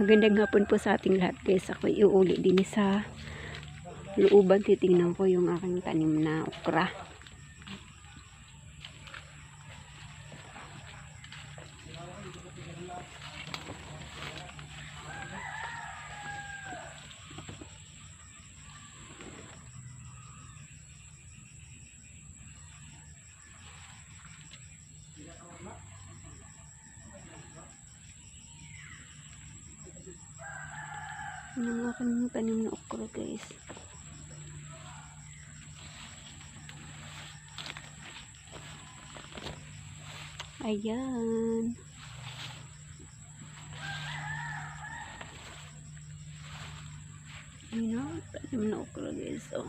Magandang hapon po sa ating lahat guys. Ako iuuli din sa looban. Titingnan ko yung aking tanim na okra. Yan ang aking tanim na okra guys. Ayan. Ayan o, tanim na okra guys. Oh.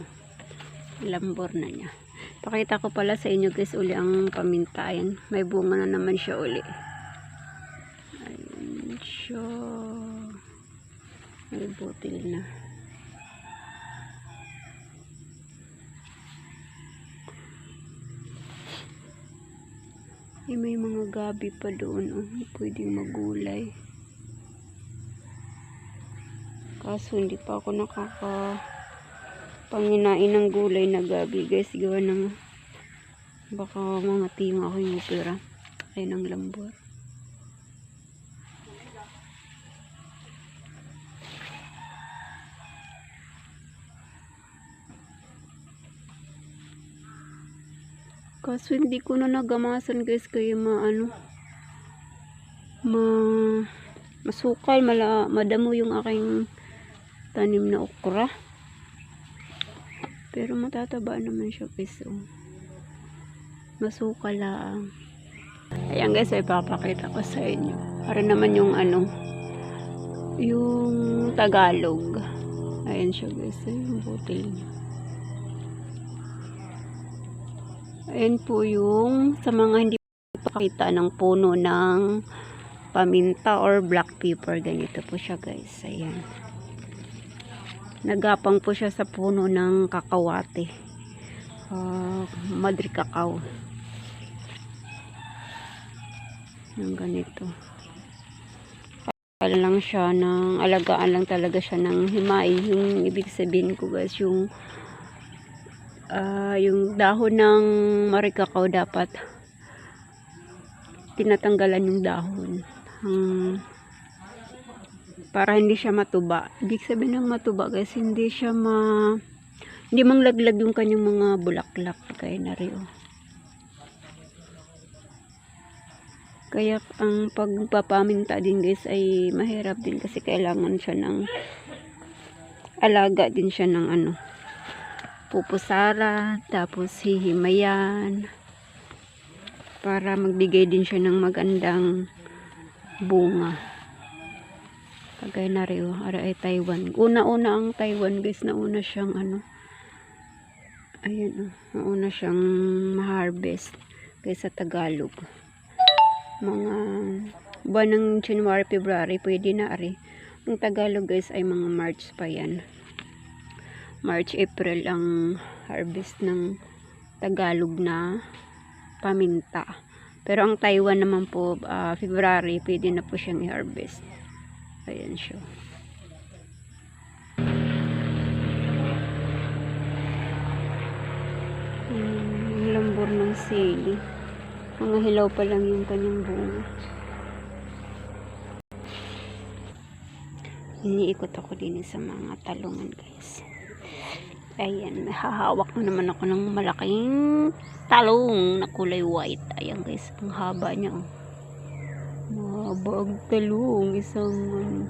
Lambor na niya. Pakita ko pala sa inyo guys uli ang paminta. Ayan, may bunga na naman siya uli. Ayan siya. Butil na. Eh, may mga gabi pa doon. Oh, pwedeng magulay. Kaso hindi pa ako nakaka panginain ng gulay na gabi guys. Gawa ng baka mga tima ako yung opera. Ay ng lambor. Kaso hindi ko na nagamasan guys kaya maano ma masukal mala, madamo yung aking tanim na okra. Pero matataba naman siya guys. Oh. Masukal lang. Ayan guys, ay papakita ko sa inyo. Para naman yung ano yung Tagalog. Ayan siya guys, ay, yung butil niya. Ayan po yung sa mga hindi pakita ng puno ng paminta or black pepper. Ganito po siya guys. Ayan. Nagapang po siya sa puno ng kakawate. Uh, madri kakao. Yung ganito. Kala lang siya ng alagaan lang talaga siya ng himay. Yung ibig sabihin ko guys, yung ah, yung dahon ng marikakaw dapat tinatanggalan yung dahon. Hmm, para hindi siya matuba. Ibig sabihin ng matuba guys hindi siya ma hindi manglaglag yung kanyang mga bulaklak kaya na rin oh. kaya ang pagpapaminta din guys ay mahirap din kasi kailangan siya ng alaga din siya ng ano pupusara, tapos hihimayan para magbigay din siya ng magandang bunga. Kagaya na rin, oh, ara ay Taiwan. Una-una ang Taiwan guys, nauna siyang ano, ayun oh, nauna siyang ma-harvest kaysa Tagalog. Mga buwan ng January, February, pwede na ari. Ang Tagalog guys ay mga March pa yan. March, April ang harvest ng Tagalog na paminta. Pero ang Taiwan naman po, ah, February, pwede na po siyang i-harvest. Ayan siya. Hmm, lambor ng sili. Mga hilaw pa lang yung kanyang bunga. Iniikot ako din sa mga talungan guys. Ayan, hahawak na naman ako ng malaking talong na kulay white. Ayan guys, ang haba niya. oh. Mahaba ang talong. Isang ano,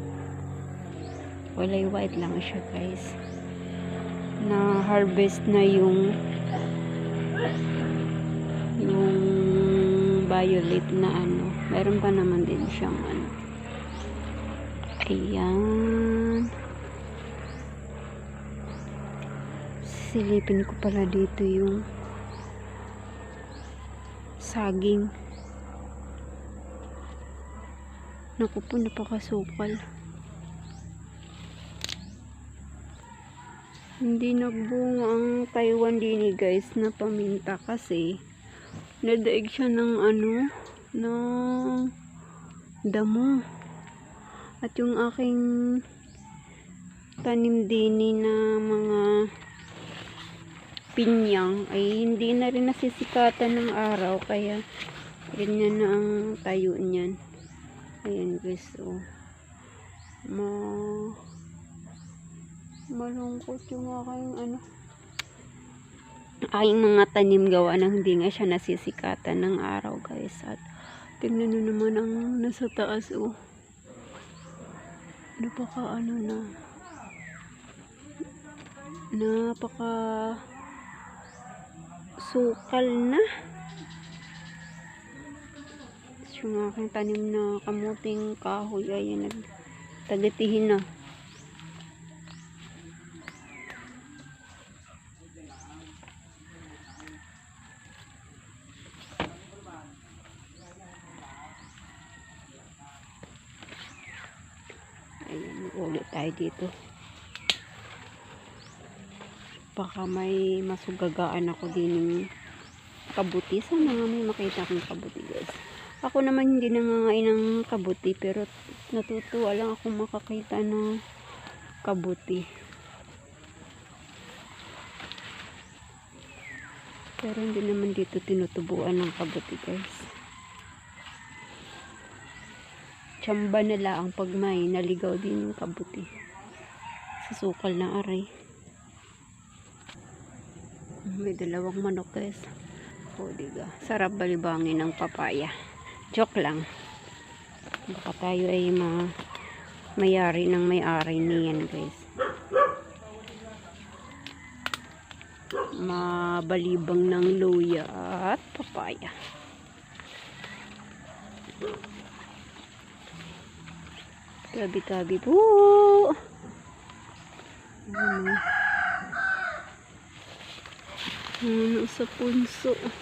kulay white lang siya guys. Na harvest na yung yung violet na ano. Meron pa naman din siyang ano. Ayan. Silipin ko pala dito yung saging. Naku po napakasukal. Hindi nagbunga ang Taiwan dini guys. Na paminta kasi. Nadaig siya ng ano ng damo. At yung aking tanim din na mga pinyang ay hindi na rin nasisikatan ng araw kaya ganyan na ang tayo niyan. Ayan guys, oh. Ma malungkot yung aking ano aking mga tanim gawa ng hindi nga siya nasisikatan ng araw guys at tingnan nyo naman ang nasa taas oh napaka ano na napaka sukal na yung aking tanim na kamuting kahoy ay nagtagatihin na Ayan, ulit tayo dito. Baka may masugagaan ako din ng kabuti. Sana nga may makita akong kabuti guys. Ako naman hindi nangangain ng kabuti pero natutuwa lang ako makakita ng kabuti. Pero hindi naman dito tinutubuan ng kabuti guys. Tsamba nila ang pag may naligaw din yung kabuti. Sa sukal na aray. May dalawang manok guys. O diga. Sarap balibangin ng papaya. Joke lang. Baka tayo ay ma mayari ng may-ari niyan guys. Mabalibang ng luya at papaya. Tabi-tabi po. Ano? Ano sa punso.